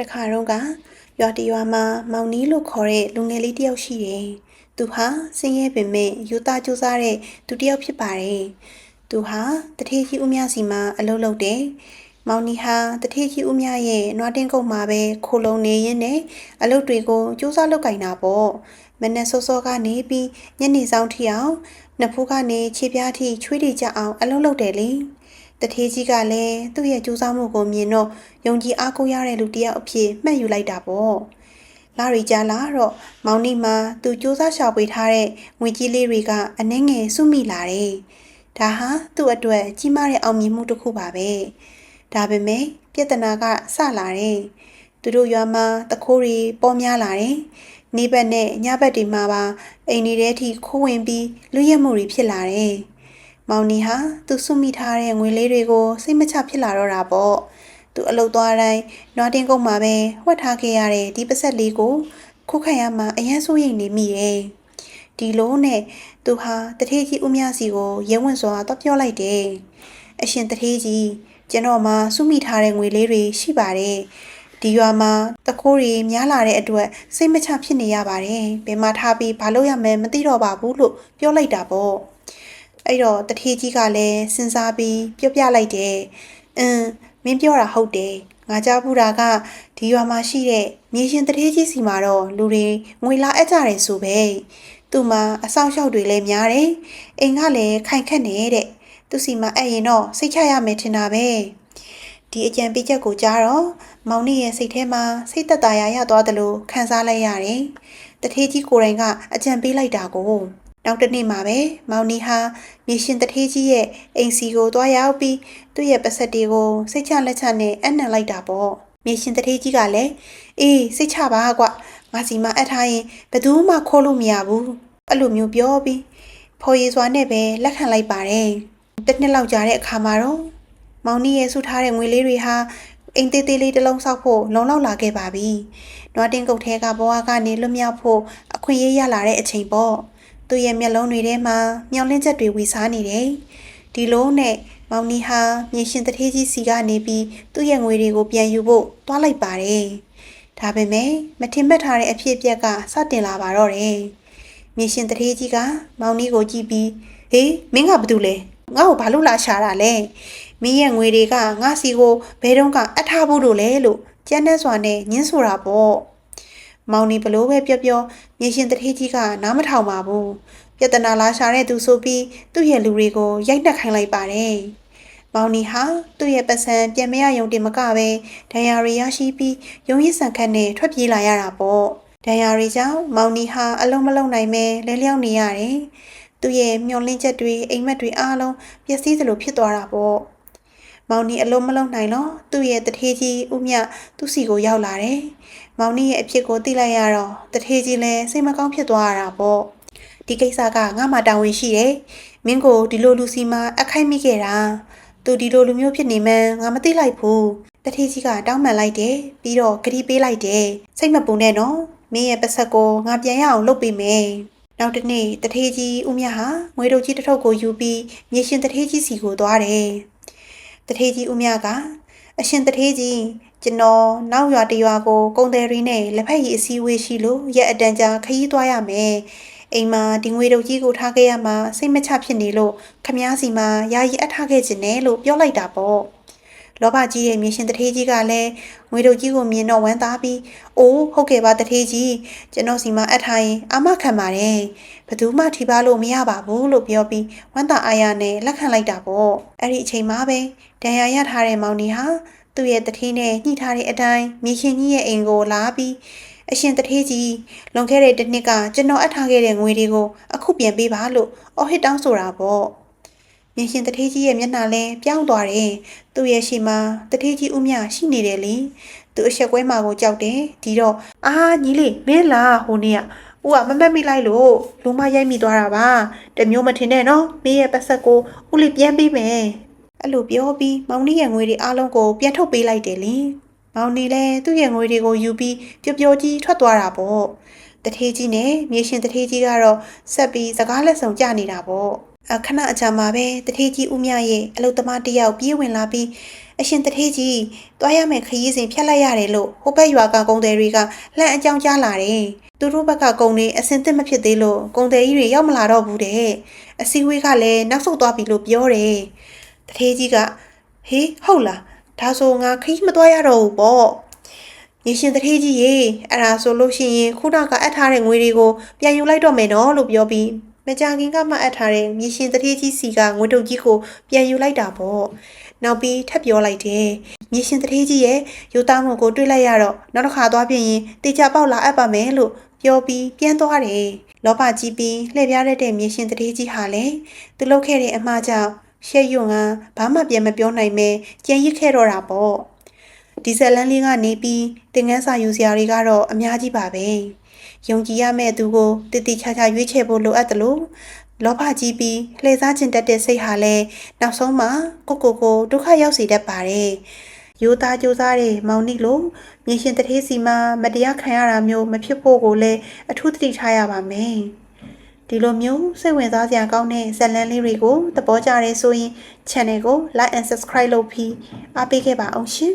တခါတော့ကရွာတရွာမှာမောင်နီးလို့ခေါ်တဲ့လူငယ်လေးတစ်ယောက်ရှိတယ်။သူဟာဆင်းရဲပင်မဲ့ယူသားကြိုးစားတဲ့သူတစ်ယောက်ဖြစ်ပါတယ်။သူဟာတထေးကြီးဦးမြစီမှာအလုပ်လုပ်တယ်။မောင်နီဟာတထေးကြီးဦးမြရဲ့နွားတင်းကုတ်မှာပဲခိုလုံနေရင်းနဲ့အလုပ်တွေကိုကြိုးစားလုပ်ကင်တာပေါ့။မနေ့စောစောကနေပြီးညနေဆောင်ထိအောင်နှစ်ဖူးကနေခြေပြားထိချွေးတွေကြအောင်အလုပ်လုပ်တယ်လေ။ တထေးကြီးကလည်းသူ့ရဲ့ကြိုးစားမှုကိုမြင်တော့ယုံကြည်အားကိုးရတဲ့လူတစ်ယောက်အဖြစ်မှတ်ယူလိုက်တာပေါ့။လာရီကြလာတော့မောင်နီမှာသူစူးစမ်းရှာဖွေထားတဲ့ငွေကြီးလေးတွေကအနှဲငယ်စုမိလာတယ်။ဒါဟာသူ့အတွက်ကြီးမားတဲ့အောင်မြင်မှုတစ်ခုပါပဲ။ဒါပေမဲ့ပြဿနာကစလာတယ်။သူတို့ရွာမှာတခိုးတွေပေါများလာတယ်။နေဘက်နဲ့ညဘက်တွေမှာပါအိမ်တွေထဲထိခိုးဝင်ပြီးလူရက်မှုတွေဖြစ်လာတယ်။ မောင်နီဟာသူစုမိထားတဲ့ငွေလေးတွေကိုစိတ်မချဖြစ်လာတော့တာပေါ့။သူအလုတ်သွားတိုင်းနွားတင်းကုန်းမှာပဲဝှက်ထားခဲ့ရတဲ့ဒီပစက်လေးကိုခုခံရမှာအရန်စိုးရိမ်နေမိတယ်။ဒီလိုနဲ့သူဟာတထေးကြီးဦးမြစီကိုရဲဝင်စွာတော့ပြောလိုက်တယ်။အရှင်တထေးကြီးကျွန်တော်မှစုမိထားတဲ့ငွေလေးတွေရှိပါတယ်။ဒီရွာမှာတခိုးတွေများလာတဲ့အတွက်စိတ်မချဖြစ်နေရပါတယ်။ဘယ်မှာထားပြီးဘာလုပ်ရမယ်မသိတော့ပါဘူးလို့ပြောလိုက်တာပေါ့။ အဲ့တော့တထေးကြီးကလည်းစဉ်းစားပြီးပြောပြလိုက်တယ်။အင်းမင်းပြောတာဟုတ်တယ်ငါကြားဘူးတာကဒီရွာမှာရှိတဲ့မြေရှင်တထေးကြီးစီမှာတော့လူတွေငွေလာအပ်ကြတယ်ဆိုပဲသူ့မှာအဆောင်ရှောက်တွေလည်းများတယ်အိမ်ကလည်းခိုင်ခက်နေတဲ့သူစီမှာအဲ့ရင်တော့စိတ်ချရမယ်ထင်တာပဲဒီအကြံပေးချက်ကိုကြားတော့မောင်နေရဲ့စိတ်ထဲမှာစိတ်သက်သာရရသွားတယ်လို့ခံစားလိုက်ရတယ်တထေးကြီးကိုယ်တိုင်ကအကြံပေးလိုက်တာကို နောက်တစ်နေ့မှာပဲမောင်နီဟာမြေရှင်တထေးကြီးရဲ့အိမ်စီကိုသွားရောက်ပြီးသူ့ရဲ့ပစက်တွေကိုစိတ်ချလက်ချနဲ့အနံ့လိုက်တာပေါ့မြေရှင်တထေးကြီးကလည်းအေးစိတ်ချပါကွငါစီမအပ်ထားရင်ဘယ်သူမှခိုးလို့မရဘူးအဲ့လိုမျိုးပြောပြီးဖော်ရည်စွာနဲ့ပဲလက်ခံလိုက်ပါတယ်တစ်နှစ်လောက်ကြာတဲ့အခါမှာတော့မောင်နီရဲ့ဆုထားတဲ့ငွေလေးတွေဟာအိမ်သေးသေးလေးတစ်လုံးဆောက်ဖို့လုံလောက်လာခဲ့ပါပြီ။နွားတင်ကုတ်ထဲကဘဝကနေလွတ်မြောက်ဖို့အခွင့်အရေးရလာတဲ့အချိန်ပေါ့။ သူ့ရဲ့မျက်လုံးတွေထဲမှာမျောလင့်ချက်တွေဝီစားနေတယ်။ဒီလိုနဲ့မောင်နီဟာမြေရှင်တထေးကြီးစီကနေပြီးသူ့ရဲ့ငွေတွေကိုပြန်ယူဖို့တွားလိုက်ပါတယ်။ဒါပေမဲ့မထင်မှတ်ထားတဲ့အဖြစ်အပျက်ကစတင်လာပါတော့တယ်။မြေရှင်တထေးကြီးကမောင်နီကိုကြည့်ပြီးဟေးမင်းကဘာလုပ်လဲငါ့ကိုဘာလို့လာရှာတာလဲမင်းရဲ့ငွေတွေကငါစီကိုဘဲတုံးကအထားဖို့လို့လဲလို့ကြမ်းတဲ့စွာနဲ့ညင်းဆိုတာပေါ့ မောင်နီဘလို့ပဲပြောပြောမြေရှင်တထေးကြီးကနားမထောင်ပါဘူးပြဿနာလာရှာတဲ့သူဆိုပြီးသူ့ရဲ့လူတွေကိုရိုက်နှက်ခိုင်းလိုက်ပါတယ်မောင်နီဟာသူ့ရဲ့ပတ်စံပြန်မရယုံတင်မကပဲဒဏ်ရာတွေရရှိပြီးယုံရည်ဆန်ခတ်နဲ့ထွက်ပြေးလာရတာပေါ့ဒဏ်ရာတွေကြောင့်မောင်နီဟာအလုံးမလုံးနိုင်ပဲလဲလျောက်နေရတယ်သူ့ရဲ့မျောလင်းချက်တွေအိမ်မက်တွေအားလုံးပျက်စီးသလိုဖြစ်သွားတာပေါ့ မောင်နီအလုံးမလုံးနိုင်တော့သူ့ရဲ့တထေးကြီးဦးမြသူ့စီကိုရောက်လာတယ်မောင်နီရဲ့အဖြစ်ကိုသိလိုက်ရတော့တထေးကြီးလည်းစိတ်မကောင်းဖြစ်သွားရတာပေါ့ဒီကိစ္စကငါမှတာဝန်ရှိတယ်မင်းကိုဒီလိုလူစီမှာအခိုက်မိခဲ့တာသူဒီလိုလူမျိုးဖြစ်နေမှန်းငါမသိလိုက်ဘူးတထေးကြီးကတောင်းပန်လိုက်တယ်ပြီးတော့ဂရီပေးလိုက်တယ်စိတ်မပူနဲ့နော်မင်းရဲ့ပတ်ဆက်ကိုငါပြန်ရအောင်လုပ်ပေးမယ်နောက်တစ်နေ့တထေးကြီးဦးမြဟာငွေတို့ကြီးတစ်ထုပ်ကိုယူပြီးမြေရှင်တထေးကြီးစီကိုသွားတယ် တထေးကြီးဦးမြကအရှင်တထေးကြီးကျွန်တော်နောက်ရွာတရွာကိုကုံတယ်ရီနဲ့လက်ဖက်ရည်အစည်းအဝေးရှိလို့ရက်အတန်ကြာခရီးသွားရမယ်အိမ်မှာဒီငွေတို့ကြီးကိုထားခဲ့ရမှာစိတ်မချဖြစ်နေလို့ခမားစီမှာယာယီအပ်ထားခဲ့ခြင်းနဲ့လို့ပြောလိုက်တာပေါ့ လောဘကြီးရဲ့မြေရှင်တထေးကြီးကလည်းငွေတို့ကြီးကိုမြင်တော့ဝမ်းသာပြီးအိုးဟုတ်ကဲ့ပါတထေးကြီးကျွန်တော်စီမှာအပ်ထားရင်အာမခံပါတယ်ဘသူမှထိပါလို့မရပါဘူးလို့ပြောပြီးဝမ်းသာအားရနဲ့လက်ခံလိုက်တာပေါ့အဲ့ဒီအချိန်မှာပဲဒဏ်ရာရထားတဲ့မောင်နီဟာသူ့ရဲ့တထေးနဲ့ညှိထားတဲ့အတိုင်းမြေရှင်ကြီးရဲ့အိမ်ကိုလာပြီးအရှင်တထေးကြီးလွန်ခဲ့တဲ့တစ်နှစ်ကကျွန်တော်အပ်ထားခဲ့တဲ့ငွေတွေကိုအခုပြန်ပေးပါလို့အော်ဟစ်တောင်းဆိုတာပေါ့ မြင်ရှင်တထေးကြီးရဲ့မျက်နှာလဲပြောင်းသွားတယ်သူ့ရဲ့ရှေ့မှာတထေးကြီးဦးမြရှိနေတယ်လေသူအဆက်ကွဲမှာကိုကြောက်တယ်ဒီတော့အာညီလေးမင်းလားဟိုနေ့ကဦးကမမက်မိလိုက်လို့လူမရိုက်မိသွားတာပါတမျိုးမထင်နဲ့နော်မင်းရဲ့ပတ်ဆက်ကိုဦးလေးပြန်ပေးမယ်အဲ့လိုပြောပြီးမောင်နီးရဲ့ငွေတွေအားလုံးကိုပြန်ထုတ်ပေးလိုက်တယ်လေမောင်နီလည်းသူ့ရဲ့ငွေတွေကိုယူပြီးပျော်ပျော်ကြီးထွက်သွားတာပေါ့တထေးကြီးနဲ့မြေရှင်တထေးကြီးကတော့ဆက်ပြီးစကားလက်ဆောင်ကြနေတာပေါ့ အခဏအကြာမှာပဲတထေးကြီးဦးမြရဲ့အလုသမားတစ်ယောက်ပြေးဝင်လာပြီးအအရှင်တထေးကြီးတွားရမယ်ခရီးစဉ်ဖြတ်လိုက်ရတယ်လို့ဟိုဘက်ရွာကကုံတယ်တွေကလှမ်းအကြောင်းကြားလာတယ်သူတို့ဘက်ကကုံတွေအစင်သစ်မဖြစ်သေးလို့ကုံတယ်ကြီးတွေရောက်မလာတော့ဘူးတဲ့အစည်းအဝေးကလည်းနောက်ဆုတ်သွားပြီလို့ပြောတယ်တထေးကြီးကဟေးဟုတ်လားဒါဆိုငါခရီးမသွားရတော့ဘူးပေါ့ရေရှင်တထေးကြီးရေအဲ့ဒါဆိုလို့ရှိရင်ခုနကအပ်ထားတဲ့ငွေတွေကိုပြန်ယူလိုက်တော့မယ်နော်လို့ပြောပြီး မကြခင်ကမှအပ်ထားတဲ့ရေရှင်တထေးကြီးစီကငွေတုပ်ကြီးကိုပြန်ယူလိုက်တာပေါ့နောက်ပြီးထပ်ပြောလိုက်တယ်ရေရှင်တထေးကြီးရဲ့ယူသားမှုကိုတွေးလိုက်ရတော့နောက်တစ်ခါသွားပြင်ရင်တေချာပေါက်လာအပ်ပါမယ်လို့ပြောပြီးပြန်သွားတယ်လောဘကြီးပြီးလှည့်ပြားရတဲ့မြေရှင်တထေးကြီးဟာလည်းသူလုပ်ခဲ့တဲ့အမှားကြောင့်ရှက်ရွံ့ကဘာမှပြန်မပြောနိုင်ပဲကြံရစ်ခဲ့တော့တာပေါ့ဒီဇက်လန်လေးကနေပြီးတင်ငန်းစာယူစရာတွေကတော့အများကြီးပါပဲ ယုံကြည်ရမယ့်သူကိုတည်တည်ချာချာရွေးချယ်ဖို့လိုအပ်တယ်လို့လောဘကြီးပြီးလှည့်စားခြင်းတက်တဲ့စိတ်ဟာလည်းနောက်ဆုံးမှာကိုကိုကိုဒုက္ခရောက်စေတတ်ပါတယ်ယူသားကြိုးစားတဲ့မောင်နီလို့မြေရှင်တထေးစီမှာမတရားခံရတာမျိုးမဖြစ်ဖို့ကိုလည်းအထူးသတိထားရပါမယ်ဒီလိုမျိုးစိတ်ဝင်စားစရာကောင်းတဲ့ဇက်လန်လေးတွေကိုသဘောကျရဲဆိုရင် channel ကို like and subscribe လုပ်ပြီးအားပေးခဲ့ပါအောင်ရှင်